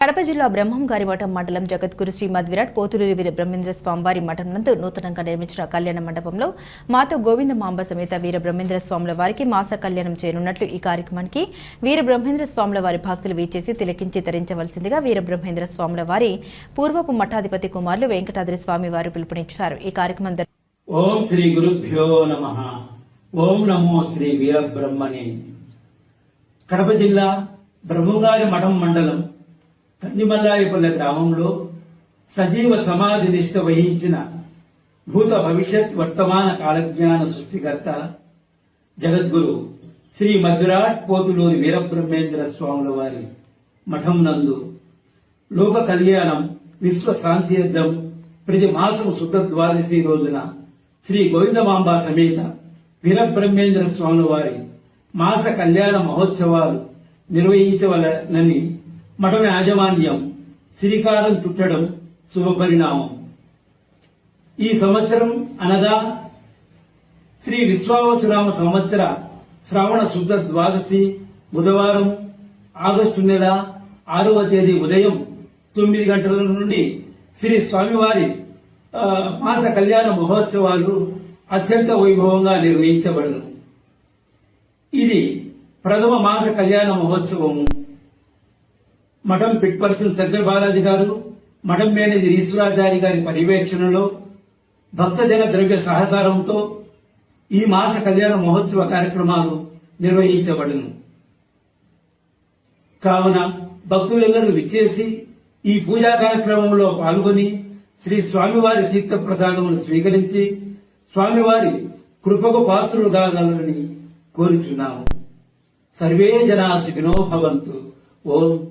కడప జిల్లా బ్రహ్మంగారి మఠం మండలం జగద్గురు శ్రీ మద్విరాట్ పోతులూరి వీర బ్రహ్మేంద్ర స్వామివారి మఠం నందు నూతనంగా నిర్మించిన కళ్యాణ మండపంలో మాతో గోవింద మాంబ సమేత వీర బ్రహ్మేంద్ర స్వాముల వారికి మాస కళ్యాణం చేయనున్నట్లు ఈ కార్యక్రమానికి వీర బ్రహ్మేంద్ర స్వాముల వారి భక్తులు వీచేసి తిలకించి ధరించవలసిందిగా వీర బ్రహ్మేంద్ర స్వాముల వారి పూర్వపు మఠాధిపతి కుమారులు వెంకటాద్రి స్వామి వారు పిలుపునిచ్చారు. ఈ కార్యక్రమం ఓం శ్రీ గురుభ్యో నమ. ఓం నమో శ్రీ వీరబ్రహ్మణి. కడప జిల్లా బ్రహ్మగారి మఠం మండలం కందిమల్లాయపల్ల గ్రామంలో సజీవ సమాధి నిష్ట వహించిన భూత భవిష్యత్ వర్తమాన కాలజ్ఞాన సృష్టికర్త జగద్గురు శ్రీ మధురాట్ పోతులూరి వీరబ్రహ్మేంద్ర స్వాముల వారి మఠం నందు లోక కళ్యాణం విశ్వ శాంతియుద్ధం ప్రతి మాసం శుద్ధ ద్వాదశి రోజున శ్రీ గోవిందమాంబ సమేత వీరబ్రహ్మేంద్ర స్వాముల వారి మాస కళ్యాణ మహోత్సవాలు నిర్వహించవలనని మఠం యాజమాన్యం శ్రీకారం చుట్టడం శుభపరిణామం. ఈ సంవత్సరం అనగా శ్రీ విశ్వావసురామ సంవత్సర శ్రావణ శుద్ధ ద్వాదశి బుధవారం ఆగస్టు నెల ఆరవ తేదీ ఉదయం తొమ్మిది గంటల నుండి శ్రీ స్వామివారి మాస కళ్యాణ మహోత్సవాలు అత్యంత వైభవంగా నిర్వహించబడను. ఇది ప్రథమ మాస కళ్యాణ మహోత్సవము. మఠం పిట్ పర్సన్ సత్య బాలాజీ గారు మఠం మేనేజర్ ఈశ్వరాచారి గారి పర్యవేక్షణలో భక్తజన ద్రవ్య సహకారంతో ఈ మాస కళ్యాణ మహోత్సవ కార్యక్రమాలు నిర్వహించబడును. కావున భక్తులందరూ విచ్చేసి ఈ పూజా కార్యక్రమంలో పాల్గొని శ్రీ స్వామివారి తీర్థ ప్రసాదములు స్వీకరించి స్వామివారి కృపకు పాత్రులు కాగలని కోరుచున్నాము. సర్వే జనా సుఖినో భవంతు. ఓం